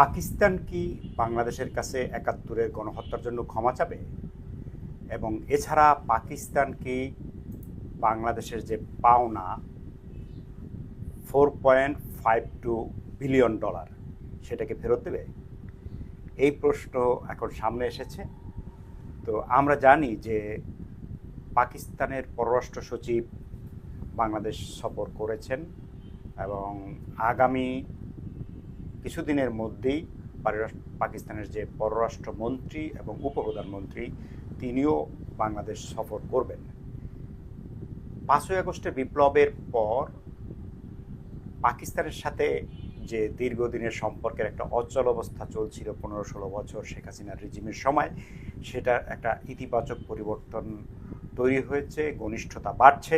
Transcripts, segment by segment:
পাকিস্তান কি বাংলাদেশের কাছে একাত্তরের গণহত্যার জন্য ক্ষমা চাবে? এবং এছাড়া পাকিস্তান কি বাংলাদেশের যে পাওনা four point five two billion dollar সেটাকে ফেরত দেবে? এই প্রশ্ন এখন সামনে এসেছে। তো আমরা জানি যে পাকিস্তানের পররাষ্ট্র সচিব বাংলাদেশ সফর করেছেন এবং আগামী কিছুদিনের মধ্যেই পাকিস্তানের যে পররাষ্ট্রমন্ত্রী এবং উপপ্রধানমন্ত্রী, তিনিও বাংলাদেশ সফর করবেন। পাঁচই আগস্টের বিপ্লবের পর পাকিস্তানের সাথে যে দীর্ঘদিনের সম্পর্কের একটা অচল অবস্থা চলছিল পনেরো ষোলো বছর শেখ হাসিনার রিজিমের সময় সেটা একটা ইতিবাচক পরিবর্তন তৈরি হয়েছে, ঘনিষ্ঠতা বাড়ছে।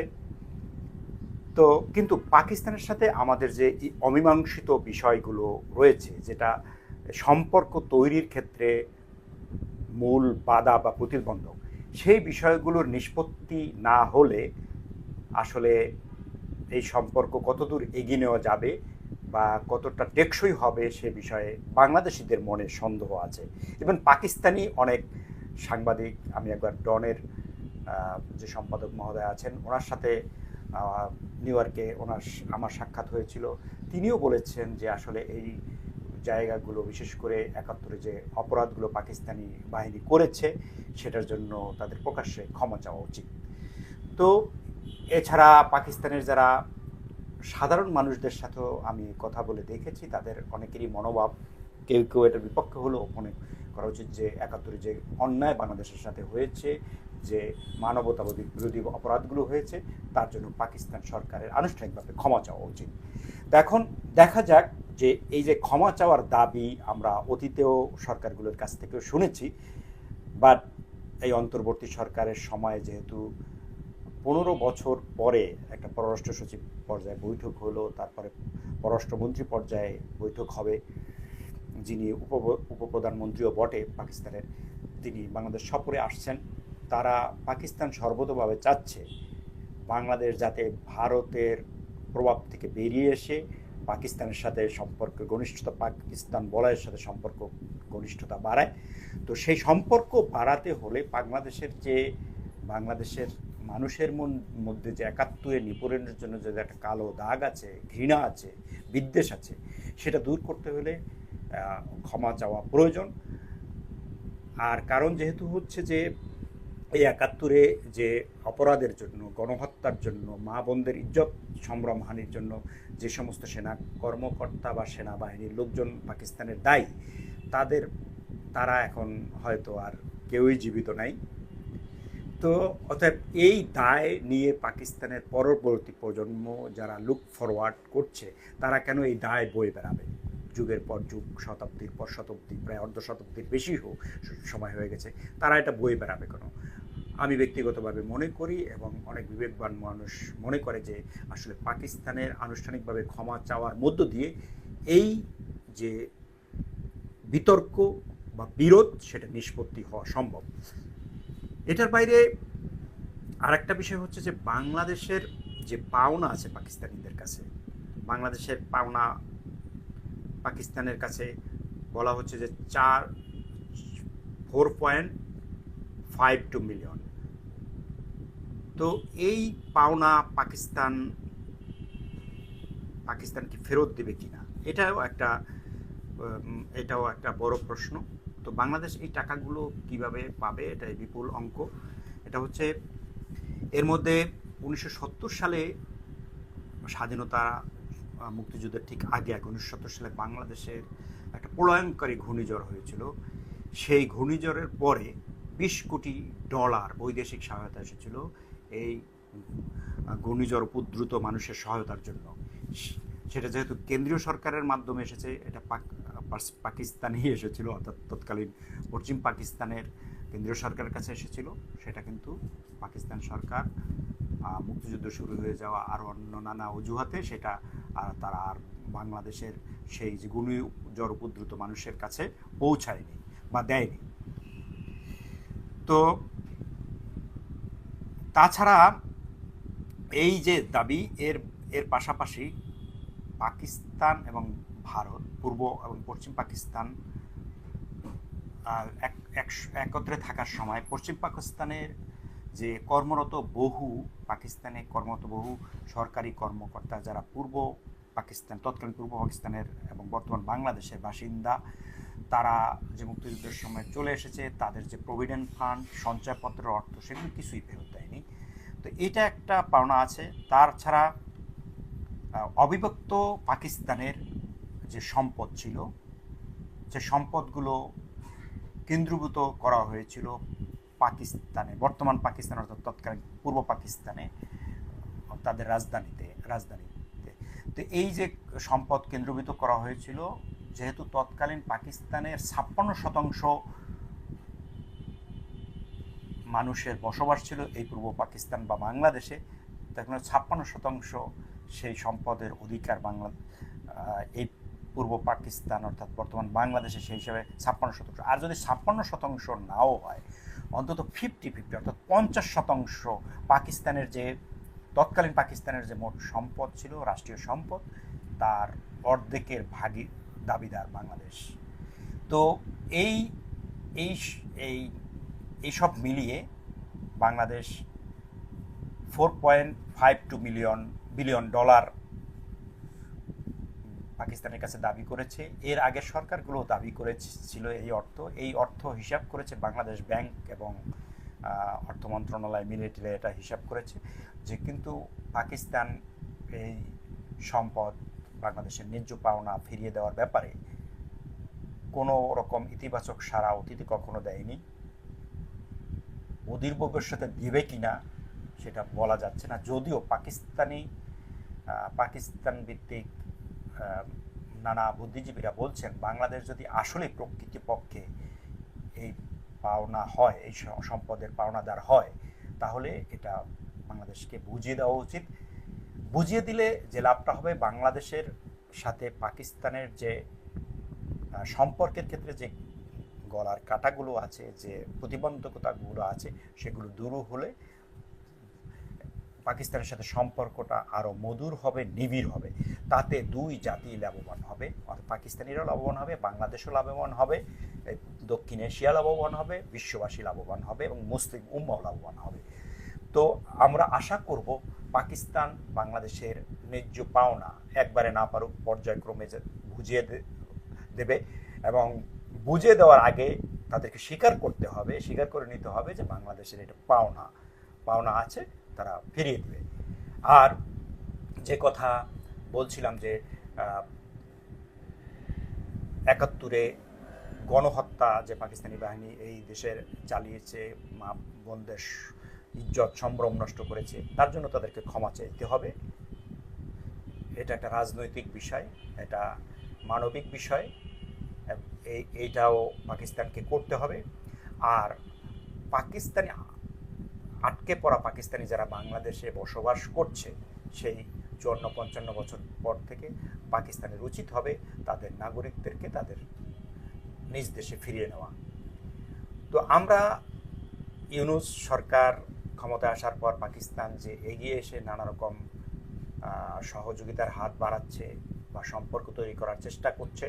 তো কিন্তু পাকিস্তানের সাথে আমাদের যে অমীমাংসিত বিষয়গুলো রয়েছে, যেটা সম্পর্ক তৈরির ক্ষেত্রে মূল বাধা বা প্রতিবন্ধক, সেই বিষয়গুলোর নিষ্পত্তি না হলে আসলে এই সম্পর্ক কতদূর এগিয়ে নেওয়া যাবে বা কতটা টেকসই হবে সে বিষয়ে বাংলাদেশিদের মনে সন্দেহ আছে। এবং পাকিস্তানি অনেক সাংবাদিক, আমি একবার ডনের যে সম্পাদক মহোদয় আছেন, ওনার সাথে নিউ ইয়র্কে ওনার আমার সাক্ষাৎ হয়েছিল। তিনিও বলেছেন যে আসলে এই জায়গাগুলো, বিশেষ করে একাত্তরে যে অপরাধগুলো পাকিস্তানি বাহিনী করেছে, সেটার জন্য তাদের প্রকাশ্যে ক্ষমা চাওয়া উচিত। তো এছাড়া পাকিস্তানের যারা সাধারণ মানুষদের সাথেও আমি কথা বলে দেখেছি, তাদের অনেকেরই মনোভাব, কেউ কেউ এটার বিপক্ষে হলেও মনে করা উচিত যে একাত্তরে যে অন্যায় বাংলাদেশের সাথে হয়েছে যে মানবতাবাদী বিরোধী অপরাধগুলো হয়েছে, তার জন্য পাকিস্তান সরকারের আনুষ্ঠানিকভাবে ক্ষমা চাওয়া উচিত। এখন দেখা যাক যে এই যে ক্ষমা চাওয়ার দাবি আমরা অতীতেও সরকারগুলোর কাছ থেকেও শুনেছি, বাট এই অন্তর্বর্তী সরকারের সময় যেহেতু পনেরো বছর পরে একটা পররাষ্ট্র সচিব পর্যায়ে বৈঠক হলো, তারপরে পররাষ্ট্রমন্ত্রী পর্যায়ে বৈঠক হবে, যিনি উপ, উপপ্রধানমন্ত্রীও বটে পাকিস্তানের, তিনি বাংলাদেশ সফরে আসছেন। তারা পাকিস্তান সর্বতভাবে চাচ্ছে বাংলাদেশ যাতে ভারতের প্রভাব থেকে বেরিয়ে এসে পাকিস্তানের সাথে সম্পর্ক, ঘনিষ্ঠতা, পাকিস্তান বলয়ের সাথে সম্পর্ক, ঘনিষ্ঠতা বাড়ায়। তো সেই সম্পর্ক বাড়াতে হলে বাংলাদেশের যে, বাংলাদেশের মানুষের মন, মধ্যে যে একাত্তরের নিপূরণের জন্য যে একটা কালো দাগ আছে, ঘৃণা আছে, বিদ্বেষ আছে, সেটা দূর করতে হলে ক্ষমা চাওয়া প্রয়োজন। আর কারণ যেহেতু হচ্ছে যে এই একাত্তরে যে অপরাধের জন্য, গণহত্যার জন্য, মা বোনদের ইজ্জত সম্ভ্রম হানির জন্য যে সমস্ত সেনা কর্মকর্তা বা সেনাবাহিনীর লোকজন পাকিস্তানের দায়ী, তাদের, তারা এখন হয়তো আর কেউই জীবিত নাই। তো অতএব এই দায় নিয়ে পাকিস্তানের পরবর্তী প্রজন্ম যারা লুক ফরওয়ার্ড করছে, তারা কেন এই দায় বয়ে বেড়াবে? যুগের পর যুগ, শতাব্দীর পর শতাব্দী, প্রায় অর্ধ শতাব্দীর বেশি হোক সময় হয়ে গেছে, তারা এটা বয়ে বেড়াবে কেন? আমি ব্যক্তিগতভাবে মনে করি এবং অনেক বিবেকবান মানুষ মনে করে যে আসলে পাকিস্তানের আনুষ্ঠানিকভাবে ক্ষমা চাওয়ার মধ্য দিয়ে এই যে বিতর্ক বা বিরোধ, সেটা নিষ্পত্তি হওয়া সম্ভব। এটার বাইরে আরেকটা বিষয় হচ্ছে যে বাংলাদেশের যে পাওনা আছে পাকিস্তানিদের কাছে, বাংলাদেশের পাওনা পাকিস্তানের কাছে বলা হচ্ছে যে চার, four point five two million. তো এই পাওনা পাকিস্তান পাকিস্তানকে ফেরত দেবে কিনা? এটাও একটা এটাও একটা বড় প্রশ্ন। তো বাংলাদেশ এই টাকাগুলো কীভাবে পাবে? এটা বিপুল অঙ্ক। এটা হচ্ছে, এর মধ্যে উনিশশো সত্তর সালে স্বাধীনতা মুক্তিযুদ্ধের ঠিক আগে এক উনিশশো সালে বাংলাদেশের একটা প্রলয়ঙ্কারী ঘূর্ণিঝড় হয়েছিল। সেই ঘূর্ণিঝড়ের পরে বিশ কোটি ডলার বৈদেশিক সহায়তা এসেছিল। এই ঘূর্ণিঝড় উপদ্রুত মানুষের সহায়তার জন্য। সেটা যেহেতু কেন্দ্রীয় সরকারের মাধ্যমে এসেছে, এটা পাকিস্তানেই এসেছিল, অর্থাৎ তৎকালীন পশ্চিম পাকিস্তানের কেন্দ্রীয় সরকারের কাছে এসেছিল। সেটা কিন্তু পাকিস্তান সরকার মুক্তিযুদ্ধ শুরু হয়ে যাওয়া আর অন্য নানা অজুহাতে সেটা তারা আর বাংলাদেশের সেই যে গুণী জ্বর উপদ্রুত মানুষের কাছে পৌঁছায়নি বা দেয়নি। তো তাছাড়া এই যে দাবি, এর এর পাশাপাশি পাকিস্তান এবং ভারত, পূর্ব এবং পশ্চিম পাকিস্তান একত্রে থাকার সময় পশ্চিম পাকিস্তানের যে কর্মরত বহু, পাকিস্তানে কর্মরত বহু সরকারি কর্মকর্তা যারা পূর্ব পাকিস্তান, তৎকালীন পূর্ব পাকিস্তানের এবং বর্তমান বাংলাদেশের বাসিন্দা তারা যে মুক্তিযুদ্ধের সময় চলে এসেছে, তাদের যে প্রভিডেন্ট ফান্ড সঞ্চয়পত্রের অর্থ, সেগুলো কিছুই ফেরত দেয়নি। তো এটা একটা পাওনা আছে। তার ছাড়া অবিভক্ত পাকিস্তানের যে সম্পদ ছিল, যে সম্পদগুলো কেন্দ্রীভূত করা হয়েছিল পাকিস্তানে, বর্তমান পাকিস্তান অর্থাৎ তৎকালীন পূর্ব পাকিস্তানে, তাদের রাজধানীতে রাজধানীতে। তো এই যে সম্পদ কেন্দ্রীভূত করা হয়েছিল যেহেতু তৎকালীন পাকিস্তানের ছাপ্পান্ন শতাংশ মানুষের বসবাস ছিল এই পূর্ব পাকিস্তান বা বাংলাদেশে তখন ছাপ্পান্ন শতাংশ সেই সম্পদের অধিকার বাংলা এই পূর্ব পাকিস্তান অর্থাৎ বর্তমান বাংলাদেশে সেই হিসাবে ছাপ্পান্ন শতাংশ। আর যদি ছাপ্পান্ন শতাংশ নাও হয়, অন্তত ফিফটি ফিফটি অর্থাৎ পঞ্চাশ শতাংশ পাকিস্তানের যে, তৎকালীন পাকিস্তানের যে মোট সম্পদ ছিল, রাষ্ট্রীয় সম্পদ, তার অর্ধেকের ভাগী দাবিদার বাংলাদেশ। তো এই এই এই এইসব মিলিয়ে Bangladesh four point five two million billion dollar পাকিস্তানের কাছে দাবি করেছে। এর আগের সরকারগুলো দাবি করেছিল এই অর্থ। এই অর্থ হিসাব করেছে বাংলাদেশ ব্যাংক এবং অর্থ মন্ত্রণালয় মিলিটারি এটা হিসাব করেছে যে কিন্তু পাকিস্তান এই সম্পদ বাংলাদেশের ন্যায্য পাওনা ফিরিয়ে দেওয়ার ব্যাপারে কোনো রকম ইতিবাচক সারা অতীতে কখনো দেয়নি। অধীর ভবিষ্যতে দেবে কিনা সেটা বলা যাচ্ছে না। যদিও পাকিস্তানি পাকিস্তান ভিত্তিক নানা বুদ্ধিজীবীরা বলছেন, বাংলাদেশ যদি আসলে প্রকৃতপক্ষে এই পাওনা হয়, এই সম্পদের পাওনাদার হয়, তাহলে এটা বাংলাদেশকে বুঝিয়ে দেওয়া উচিত। বুঝিয়ে দিলে যে লাভটা হবে বাংলাদেশের সাথে পাকিস্তানের যে সম্পর্কের ক্ষেত্রে যে গলার কাটাগুলো আছে, যে প্রতিবন্ধকতাগুলো আছে, সেগুলো দূর হলে পাকিস্তানের সাথে সম্পর্কটা আরও মধুর হবে, নিবিড় হবে। তাতে দুই জাতি লাভবান হবে। অর্থাৎ পাকিস্তানিরাও লাভবান হবে, বাংলাদেশও লাভবান হবে দক্ষিণ এশিয়া লাভবান হবে, বিশ্ববাসী লাভবান হবে এবং মুসলিম উম্মাও লাভবান হবে। তো আমরা আশা করব পাকিস্তান বাংলাদেশের ন্যায্য পাওনা একবারে না পারুক, পর্যায়ক্রমে বুঝিয়ে দেবে এবং বুঝিয়ে দেওয়ার আগে তাদেরকে স্বীকার করতে হবে, স্বীকার করে নিতে হবে যে বাংলাদেশের এটা পাওনা পাওনা আছে, তারা ফিরিয়ে দেবে। আর যে কথা বলছিলাম যে একাত্তরে গণহত্যা যে পাকিস্তানি বাহিনী এই দেশের চালিয়েছে, মা বোনদের ইজ্জত সম্ভ্রম নষ্ট করেছে, তার জন্য তাদেরকে ক্ষমা চাইতে হবে। এটা একটা রাজনৈতিক বিষয়, এটা মানবিক বিষয় এই, এইটাও পাকিস্তানকে করতে হবে। আর পাকিস্তানি আটকে পড়া পাকিস্তানি যারা বাংলাদেশে বসবাস করছে, সেই চুয়ান্ন পঞ্চান্ন বছর পর থেকে পাকিস্তানের উচিত হবে তাদের নাগরিকদেরকে তাদের নিজ দেশে ফিরিয়ে নেওয়া। তো আমরা ইউনুস সরকার ক্ষমতায় আসার পর পাকিস্তান যে এগিয়ে এসে নানা রকম সহযোগিতার হাত বাড়াচ্ছে বা সম্পর্ক তৈরি করার চেষ্টা করছে।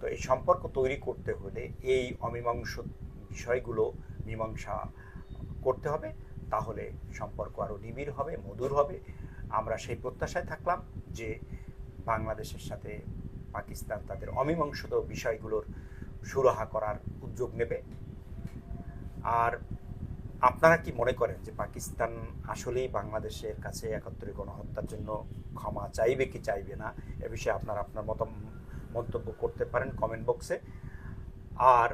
তো এই সম্পর্ক তৈরি করতে হলে এই অমীমাংস বিষয়গুলো মীমাংসা করতে হবে। তাহলে সম্পর্ক আরও নিবিড় হবে, মধুর হবে। আমরা সেই প্রত্যাশায় থাকলাম যে বাংলাদেশের সাথে পাকিস্তান তাদের অমীমাংসিত বিষয়গুলোর সুরাহা করার উদ্যোগ নেবে। আর আপনারা কি মনে করেন যে পাকিস্তান আসলেই বাংলাদেশের কাছে একাত্তরে গণহত্যার জন্য ক্ষমা চাইবে কি চাইবে না? এ বিষয়ে আপনারা আপনার মত, মন্তব্য করতে পারেন কমেন্ট বক্সে আর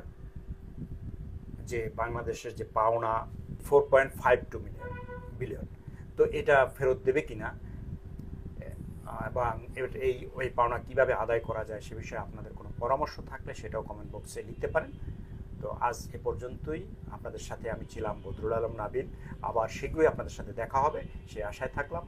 যে বাংলাদেশের যে পাওনা four point five two million billion তো এটা ফেরত দেবে কি না? এবং এই, ওই পাওনা কীভাবে আদায় করা যায় সে বিষয়ে আপনাদের কোনো পরামর্শ থাকলে সেটাও কমেন্ট বক্সে লিখতে পারেন। তো আজ এ পর্যন্তই। আপনাদের সাথে আমি ছিলাম বদরুল আলম নাবিল। আবার শীঘ্রই আপনাদের সাথে দেখা হবে। সে আশায় থাকলাম।